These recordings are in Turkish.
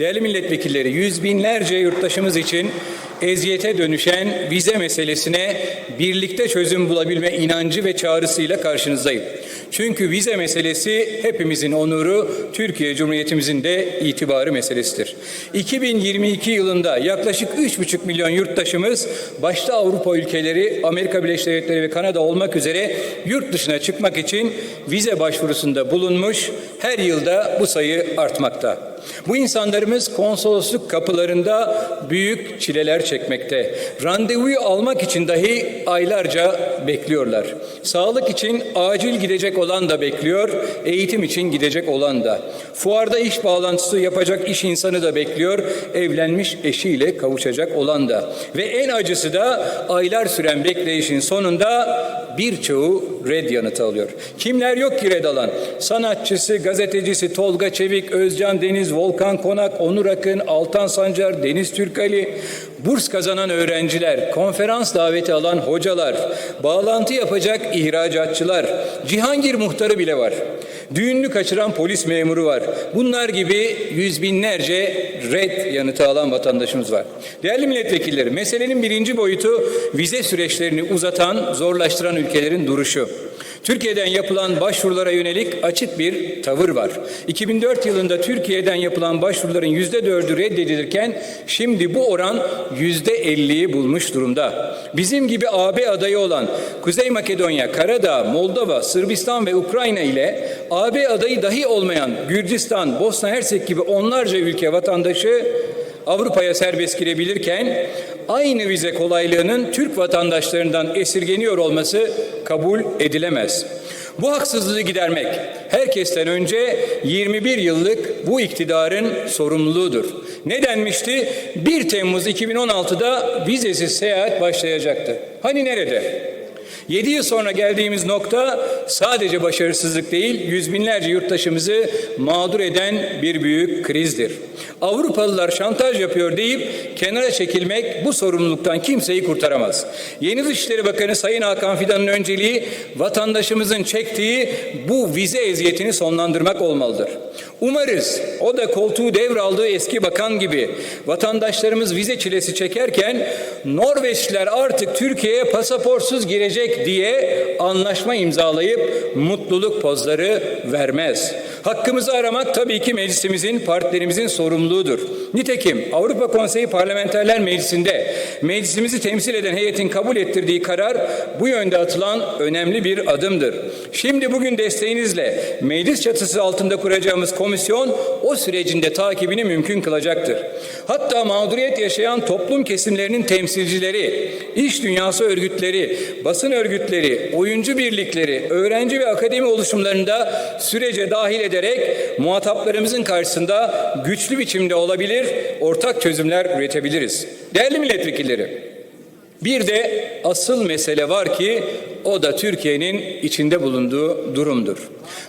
Değerli milletvekilleri, yüz binlerce yurttaşımız için eziyete dönüşen vize meselesine birlikte çözüm bulabilme inancı ve çağrısıyla karşınızdayım. Çünkü vize meselesi hepimizin onuru, Türkiye Cumhuriyetimizin de itibarı meselesidir. 2022 yılında yaklaşık 3,5 milyon yurttaşımız başta Avrupa ülkeleri, Amerika Birleşik Devletleri ve Kanada olmak üzere yurt dışına çıkmak için vize başvurusunda bulunmuş. Her yılda bu sayı artmakta. Bu insanlarımız konsolosluk kapılarında büyük çileler çekmekte. Randevuyu almak için dahi aylarca bekliyorlar. Sağlık için acil gidecek olan da bekliyor, eğitim için gidecek olan da. Fuarda iş bağlantısı yapacak iş insanı da bekliyor, evlenmiş eşiyle kavuşacak olan da. Ve en acısı da aylar süren bekleyişin sonunda birçoğu red yanıtı alıyor. Kimler yok ki red alan? Sanatçısı, gazetecisi Tolga Çevik, Özcan Deniz, Volkan Konak, Onur Akın, Altan Sancar, Deniz Türkali, burs kazanan öğrenciler, konferans daveti alan hocalar, bağlantı yapacak ihracatçılar, Cihangir muhtarı bile var. Düğününü kaçıran polis memuru var. Bunlar gibi yüz binlerce red yanıtı alan vatandaşımız var. Değerli milletvekilleri, meselenin birinci boyutu vize süreçlerini uzatan, zorlaştıran ülkelerin duruşu. Türkiye'den yapılan başvurulara yönelik açık bir tavır var. 2004 yılında Türkiye'den yapılan başvuruların yüzde dördü reddedilirken şimdi bu oran yüzde elliyi bulmuş durumda. Bizim gibi AB adayı olan Kuzey Makedonya, Karadağ, Moldova, Sırbistan ve Ukrayna ile AB adayı dahi olmayan Gürcistan, Bosna Hersek gibi onlarca ülke vatandaşı Avrupa'ya serbest girebilirken aynı vize kolaylığının Türk vatandaşlarından esirgeniyor olması kabul edilemez. Bu haksızlığı gidermek herkesten önce 21 yıllık bu iktidarın sorumluluğudur. Ne denmişti? 1 Temmuz 2016'da vizesiz seyahat başlayacaktı. Hani nerede? 7 yıl sonra geldiğimiz nokta sadece başarısızlık değil, yüz binlerce yurttaşımızı mağdur eden bir büyük krizdir. Avrupalılar şantaj yapıyor deyip kenara çekilmek bu sorumluluktan kimseyi kurtaramaz. Yeni Dışişleri Bakanı Sayın Hakan Fidan'ın önceliği vatandaşımızın çektiği bu vize eziyetini sonlandırmak olmalıdır. Umarız o da koltuğu devraldığı eski bakan gibi vatandaşlarımız vize çilesi çekerken Norveçliler artık Türkiye'ye pasaportsuz girecek diye anlaşma imzalayıp mutluluk pozları vermez. Hakkımızı aramak tabii ki meclisimizin, partilerimizin sorumluluğudur. Nitekim Avrupa Konseyi Parlamenterler Meclisi'nde meclisimizi temsil eden heyetin kabul ettirdiği karar bu yönde atılan önemli bir adımdır. Şimdi bugün desteğinizle meclis çatısı altında kuracağımız komisyon o sürecinde takibini mümkün kılacaktır. Hatta mağduriyet yaşayan toplum kesimlerinin temsilcileri, iş dünyası örgütleri, basın örgütleri, oyuncu birlikleri, öğrenci ve akademi oluşumlarında sürece dahil ederek muhataplarımızın karşısında güçlü biçimde olabilir, ortak çözümler üretebiliriz. Değerli milletvekilleri, bir de asıl mesele var ki o da Türkiye'nin içinde bulunduğu durumdur.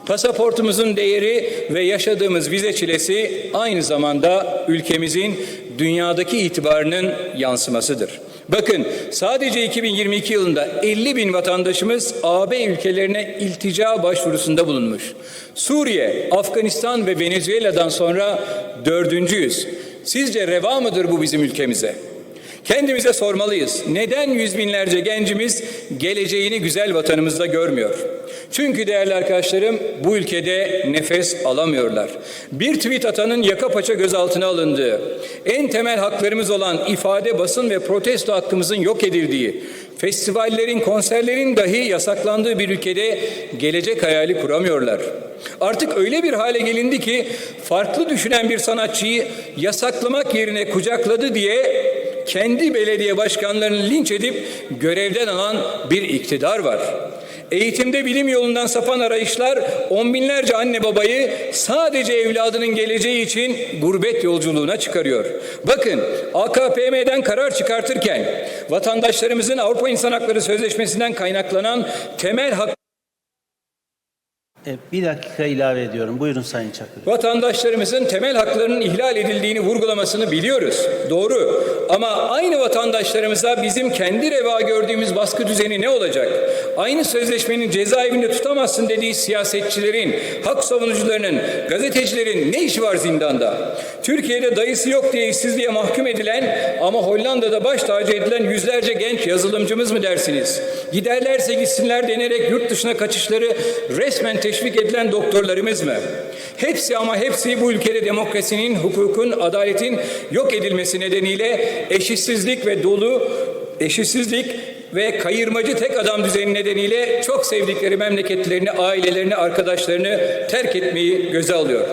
Pasaportumuzun değeri ve yaşadığımız vize çilesi aynı zamanda ülkemizin dünyadaki itibarının yansımasıdır. Bakın sadece 2022 yılında 50 bin vatandaşımız AB ülkelerine iltica başvurusunda bulunmuş. Suriye, Afganistan ve Venezuela'dan sonra dördüncüyüz. Sizce reva mıdır bu bizim ülkemize? Kendimize sormalıyız. Neden yüz binlerce gencimiz geleceğini güzel vatanımızda görmüyor? Çünkü değerli arkadaşlarım bu ülkede nefes alamıyorlar. Bir tweet atanın yaka paça gözaltına alındığı, en temel haklarımız olan ifade, basın ve protesto hakkımızın yok edildiği, festivallerin, konserlerin dahi yasaklandığı bir ülkede gelecek hayali kuramıyorlar. Artık öyle bir hale gelindi ki farklı düşünen bir sanatçıyı yasaklamak yerine kucakladı diye kendi belediye başkanlarını linç edip görevden alan bir iktidar var. Eğitimde bilim yolundan sapan arayışlar on binlerce anne babayı sadece evladının geleceği için gurbet yolculuğuna çıkarıyor. Bakın AKPM'den karar çıkartırken vatandaşlarımızın Avrupa İnsan Hakları Sözleşmesi'nden kaynaklanan temel hak E, Bir dakika ilave ediyorum. Buyurun Sayın Çakır. Vatandaşlarımızın temel haklarının ihlal edildiğini vurgulamasını biliyoruz. Doğru. Ama aynı vatandaşlarımıza bizim kendi reva gördüğümüz baskı düzeni ne olacak? Aynı sözleşmenin cezaevinde tutamazsın dediği siyasetçilerin, hak savunucularının, gazetecilerin ne işi var zindanda? Türkiye'de dayısı yok diye işsizliğe mahkum edilen ama Hollanda'da baş tacı edilen yüzlerce genç yazılımcımız mı dersiniz? Giderlerse gitsinler denerek yurt dışına kaçışları resmen teşvik edilen doktorlarımız mı? Hepsi ama hepsi bu ülkede demokrasinin, hukukun, adaletin yok edilmesi nedeniyle eşitsizlik ve dolu eşitsizlik ve kayırmacı tek adam düzeni nedeniyle çok sevdikleri memleketlerini, ailelerini, arkadaşlarını terk etmeyi göze alıyor.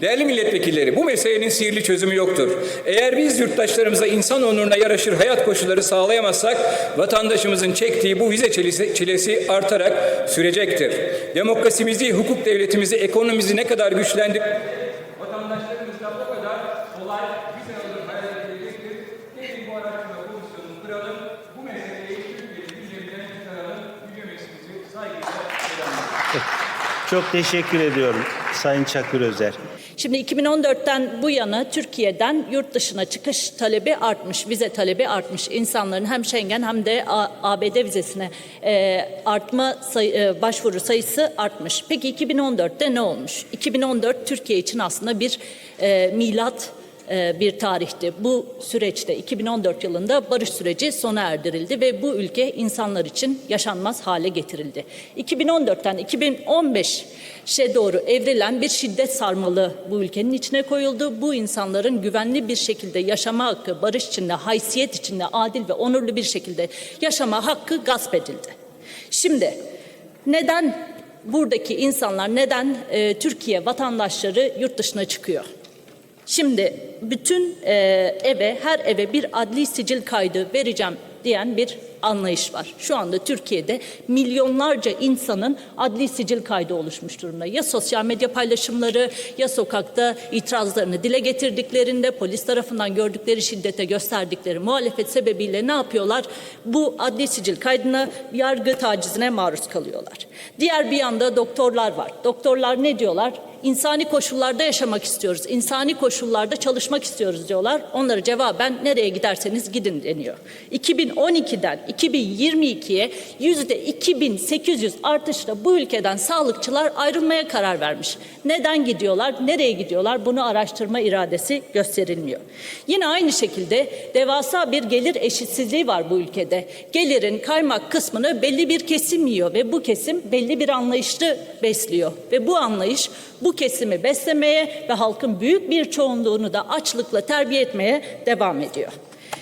Değerli milletvekilleri, bu meselenin sihirli çözümü yoktur. Eğer biz yurttaşlarımıza insan onuruna yaraşır hayat koşulları sağlayamazsak, vatandaşımızın çektiği bu vize çilesi, çilesi artarak sürecektir. Demokrasimizi, hukuk devletimizi, ekonomimizi ne kadar güçlendir... Vatandaşlarımızla o kadar kolay vize alıp hayal edilecektir. Gelin bu araştırma komisyonunu kuralım, bu meseleyi Türkiye'nin gündeminden çıkaralım, yüce meclisimizi saygıyla selamlıyorum. Çok teşekkür ediyorum Sayın Çakır Özer. Şimdi 2014'ten bu yana Türkiye'den yurt dışına çıkış talebi artmış, vize talebi artmış. İnsanların hem Schengen hem de ABD vizesine e, artma sayı- e, başvuru sayısı artmış. Peki 2014'te ne olmuş? 2014 Türkiye için aslında bir e, milat bir tarihti. Bu süreçte 2014 yılında barış süreci sona erdirildi ve bu ülke insanlar için yaşanmaz hale getirildi. 2014'ten 2015'e doğru evrilen bir şiddet sarmalı bu ülkenin içine koyuldu. Bu insanların güvenli bir şekilde yaşama hakkı, barış içinde, haysiyet içinde, adil ve onurlu bir şekilde yaşama hakkı gasp edildi. Şimdi neden buradaki insanlar, neden e, Türkiye vatandaşları yurt dışına çıkıyor? Şimdi bütün e, eve, her eve bir adli sicil kaydı vereceğim diyen bir anlayış var. Şu anda Türkiye'de milyonlarca insanın adli sicil kaydı oluşmuş durumda. Ya sosyal medya paylaşımları ya sokakta itirazlarını dile getirdiklerinde polis tarafından gördükleri şiddete gösterdikleri muhalefet sebebiyle ne yapıyorlar? Bu adli sicil kaydına yargı tacizine maruz kalıyorlar. Diğer bir yanda doktorlar var. Doktorlar ne diyorlar? İnsani koşullarda yaşamak istiyoruz. insani koşullarda çalışmak istiyoruz diyorlar. Onlara cevaben nereye giderseniz gidin deniyor. 2012'den 2022'ye yüzde 2800 artışla bu ülkeden sağlıkçılar ayrılmaya karar vermiş. Neden gidiyorlar? Nereye gidiyorlar? Bunu araştırma iradesi gösterilmiyor. Yine aynı şekilde devasa bir gelir eşitsizliği var bu ülkede. Gelirin kaymak kısmını belli bir kesim yiyor ve bu kesim belli bir anlayışlı besliyor. Ve bu anlayış bu kesimi beslemeye ve halkın büyük bir çoğunluğunu da açlıkla terbiye etmeye devam ediyor.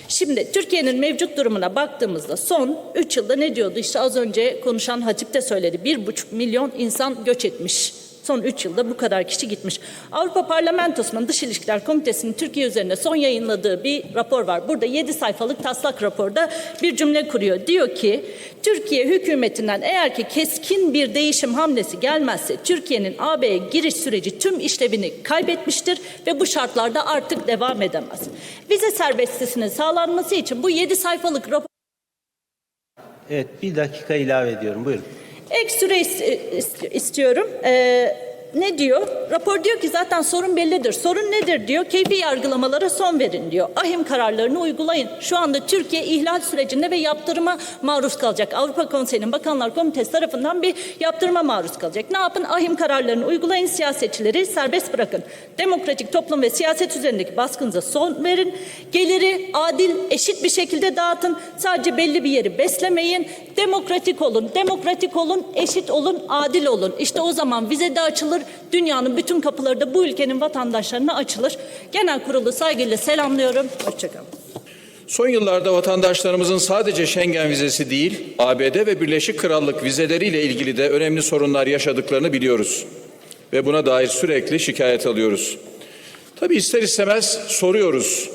Şimdi Türkiye'nin mevcut durumuna baktığımızda son 3 yılda ne diyordu? İşte az önce konuşan Hatip de söyledi. 1,5 milyon insan göç etmiş. Son 3 yılda bu kadar kişi gitmiş. Avrupa Parlamentosu'nun Dış İlişkiler Komitesi'nin Türkiye üzerinde son yayınladığı bir rapor var. Burada 7 sayfalık taslak raporda bir cümle kuruyor. Diyor ki Türkiye hükümetinden eğer ki keskin bir değişim hamlesi gelmezse Türkiye'nin AB'ye giriş süreci tüm işlevini kaybetmiştir ve bu şartlarda artık devam edemez. Vize serbestlisinin sağlanması için bu 7 sayfalık rapor Evet bir dakika ilave ediyorum. Buyurun. Ek süre is- ist- istiyorum. Ee, ne diyor? Rapor diyor ki zaten sorun bellidir. Sorun nedir diyor? Keyfi yargılamalara son verin diyor. Ahim kararlarını uygulayın. Şu anda Türkiye ihlal sürecinde ve yaptırıma maruz kalacak. Avrupa Konseyi'nin Bakanlar Komitesi tarafından bir yaptırıma maruz kalacak. Ne yapın? Ahim kararlarını uygulayın. Siyasetçileri serbest bırakın. Demokratik toplum ve siyaset üzerindeki baskınıza son verin. Geliri adil, eşit bir şekilde dağıtın. Sadece belli bir yeri beslemeyin. Demokratik olun, demokratik olun, eşit olun, adil olun. İşte o zaman vize de açılır. Dünyanın bütün kapıları da bu ülkenin vatandaşlarına açılır. Genel kurulu saygıyla selamlıyorum. Hoşçakalın. Son yıllarda vatandaşlarımızın sadece Schengen vizesi değil, ABD ve Birleşik Krallık vizeleriyle ilgili de önemli sorunlar yaşadıklarını biliyoruz. Ve buna dair sürekli şikayet alıyoruz. Tabii ister istemez soruyoruz.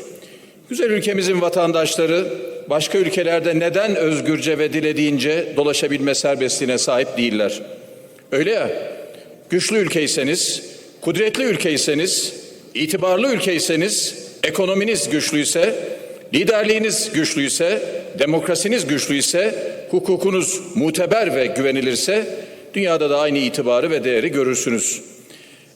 Güzel ülkemizin vatandaşları başka ülkelerde neden özgürce ve dilediğince dolaşabilme serbestliğine sahip değiller? Öyle ya, güçlü ülkeyseniz, kudretli ülkeyseniz, itibarlı ülkeyseniz, ekonominiz güçlüyse, liderliğiniz güçlüyse, demokrasiniz güçlüyse, hukukunuz muteber ve güvenilirse dünyada da aynı itibarı ve değeri görürsünüz.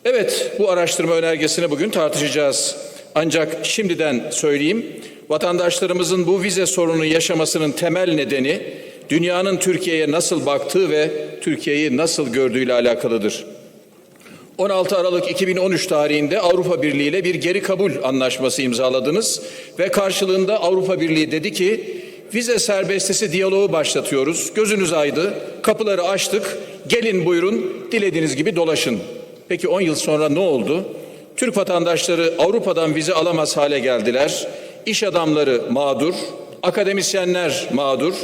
Evet, bu araştırma önergesini bugün tartışacağız. Ancak şimdiden söyleyeyim, vatandaşlarımızın bu vize sorunu yaşamasının temel nedeni dünyanın Türkiye'ye nasıl baktığı ve Türkiye'yi nasıl gördüğüyle alakalıdır. 16 Aralık 2013 tarihinde Avrupa Birliği ile bir geri kabul anlaşması imzaladınız ve karşılığında Avrupa Birliği dedi ki vize serbestisi diyaloğu başlatıyoruz. Gözünüz aydı, kapıları açtık. Gelin buyurun, dilediğiniz gibi dolaşın. Peki 10 yıl sonra ne oldu? Türk vatandaşları Avrupa'dan vize alamaz hale geldiler. İş adamları mağdur, akademisyenler mağdur,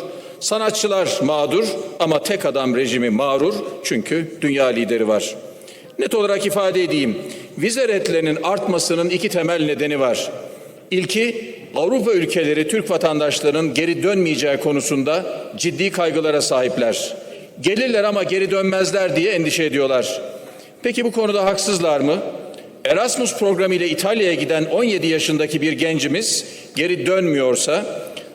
sanatçılar mağdur ama tek adam rejimi mağrur çünkü dünya lideri var. Net olarak ifade edeyim. Vize redlerinin artmasının iki temel nedeni var. İlki Avrupa ülkeleri Türk vatandaşlarının geri dönmeyeceği konusunda ciddi kaygılara sahipler. Gelirler ama geri dönmezler diye endişe ediyorlar. Peki bu konuda haksızlar mı? Erasmus programı ile İtalya'ya giden 17 yaşındaki bir gencimiz geri dönmüyorsa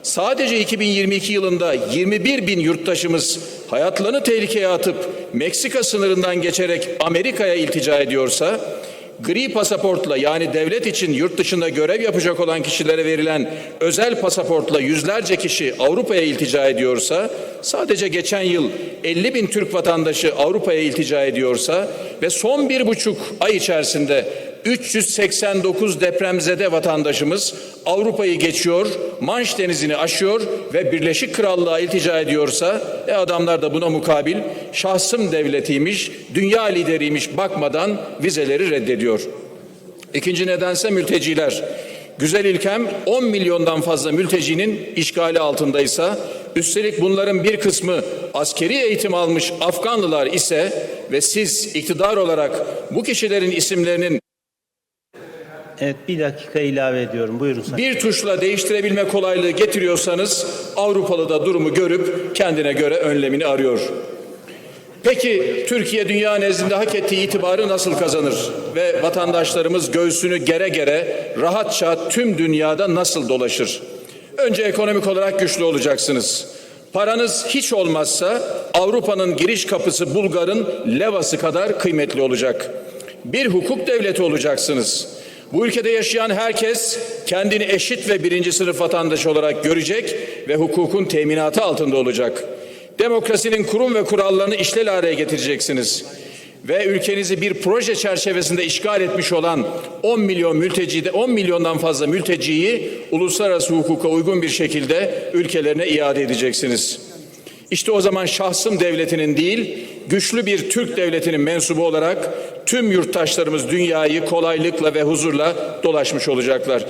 sadece 2022 yılında 21 bin yurttaşımız hayatlarını tehlikeye atıp Meksika sınırından geçerek Amerika'ya iltica ediyorsa gri pasaportla yani devlet için yurt dışında görev yapacak olan kişilere verilen özel pasaportla yüzlerce kişi Avrupa'ya iltica ediyorsa, sadece geçen yıl 50 bin Türk vatandaşı Avrupa'ya iltica ediyorsa ve son bir buçuk ay içerisinde 389 depremzede vatandaşımız Avrupa'yı geçiyor, Manş Denizi'ni aşıyor ve Birleşik Krallığa iltica ediyorsa e adamlar da buna mukabil şahsım devletiymiş, dünya lideriymiş bakmadan vizeleri reddediyor. İkinci nedense mülteciler. Güzel ilkem 10 milyondan fazla mültecinin işgali altındaysa, üstelik bunların bir kısmı askeri eğitim almış Afganlılar ise ve siz iktidar olarak bu kişilerin isimlerinin Evet bir dakika ilave ediyorum. Buyurun Sayın. bir tuşla değiştirebilme kolaylığı getiriyorsanız Avrupalı da durumu görüp kendine göre önlemini arıyor. Peki Türkiye dünya nezdinde hak ettiği itibarı nasıl kazanır ve vatandaşlarımız göğsünü gere gere rahatça tüm dünyada nasıl dolaşır? Önce ekonomik olarak güçlü olacaksınız. Paranız hiç olmazsa Avrupa'nın giriş kapısı Bulgar'ın levası kadar kıymetli olacak. Bir hukuk devleti olacaksınız. Bu ülkede yaşayan herkes kendini eşit ve birinci sınıf vatandaş olarak görecek ve hukukun teminatı altında olacak. Demokrasinin kurum ve kurallarını işlel hale getireceksiniz. Ve ülkenizi bir proje çerçevesinde işgal etmiş olan 10 milyon mülteci 10 milyondan fazla mülteciyi uluslararası hukuka uygun bir şekilde ülkelerine iade edeceksiniz. İşte o zaman şahsım devletinin değil, güçlü bir Türk devletinin mensubu olarak tüm yurttaşlarımız dünyayı kolaylıkla ve huzurla dolaşmış olacaklar.